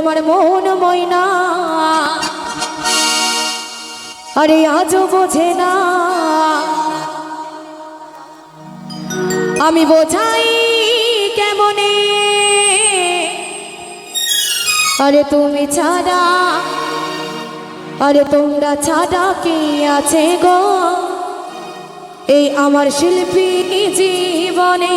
আমার মন ময়না। আরে আজও বোঝে না। আমি বোঝাই কেমনে? আরে তুমি ছাড়া, আরে তোমরা ছাড়া কি আছে গো? এই আমার শিল্পী জীবনে।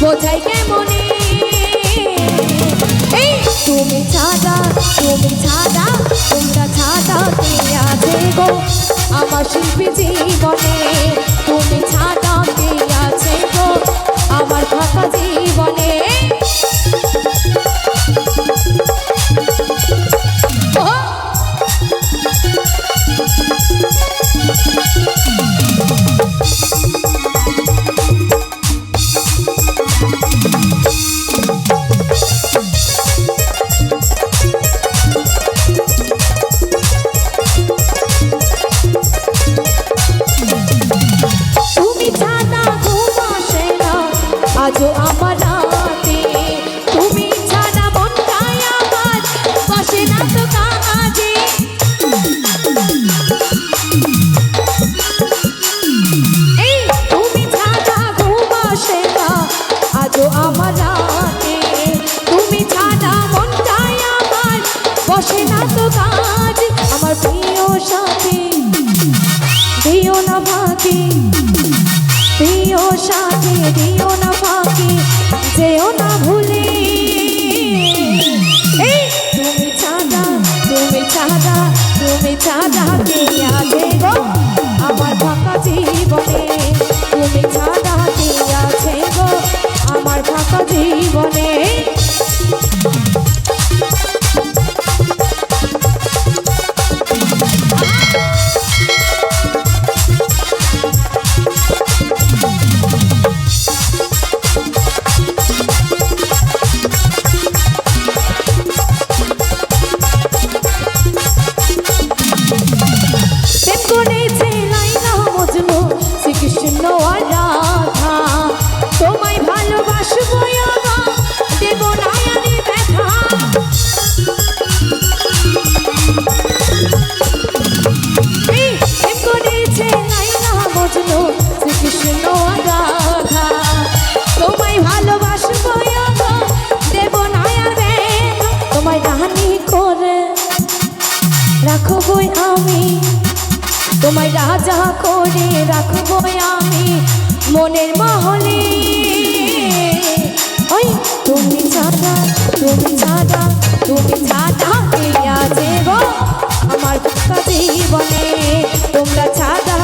বোঝাই কেমনে? তুমি ছাড়া তুমি ছাড়া সাথী দিও না ফাঁকি যেও না ভুলে রাখবই আমি। তোমায় রাজা করে রাখবই আমি। মনের মহলে। ওই, তুমি ছাড়া তুমি ছাড়া তুমি ছাড়া আছে গো আমার ফাঁকা জীবনে। তোমরা ছাড়া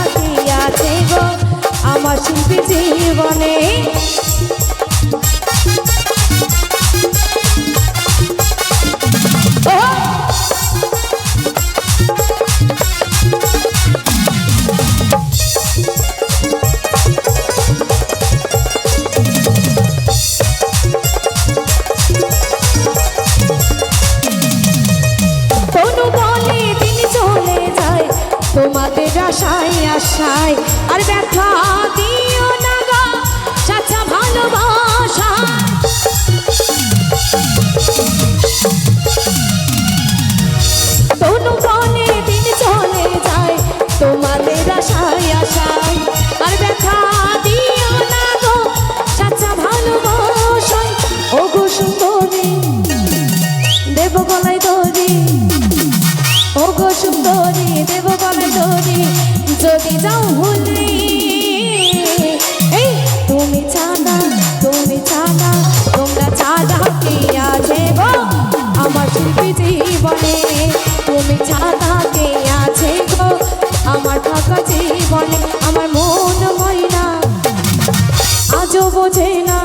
আছে গো আমার শিল্পী জীবনে। আর ব্যথা দিও না গা, চাচা ভালোবাসা। কোনো বলে দিন চলে যায় তোমাদের আশায় আশায়। আর ব্যথা দিও না গো, চাচা ভালোবাসায়। ও গো সুন্দরী দেব গলায় দড়ি ও গো সুন্দরী দেব গলায় দড়ি যদি যাও ভুলে এই তুমি ছাদা তুমি ছাদা তোমরা ছাদা কে আছে গো? আমার শিল্পী জীবনে তুমি ছাদা কে আছে গো? আমার থাকা জীবনে আমার মন ময়না, আজও বোঝে না।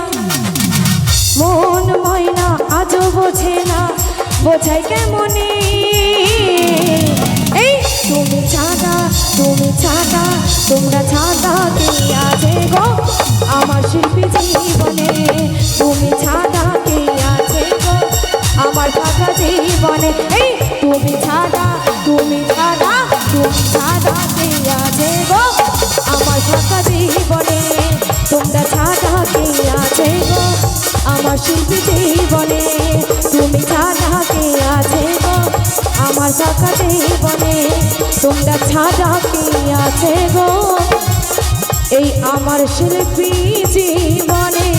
মন ময়না, আজও বোঝে না। বোঝায় কেমনে? এই তুমি ছাড়া তুমি ছাড়া তোমরা ছাড়া কে আছে গো? আমার শিল্পী জীবনে তুমি ছাড়া কে আছে গো? আমার ফাঁকা জীবনে, এই তুমি ছাড়া তুমি ছাড়া তুমি ছাড়া কে আছে গো? আমার ফাঁকা জীবনে তোমরা ছাড়া কে আছে গো? আমার শিল্পী জীবনে তুমি ছাড়া কে আছে গো? আমার ফাঁকা জীবনে তোমরা ছাড়া কি আছে গো? এই আমার শিল্পী জীবনে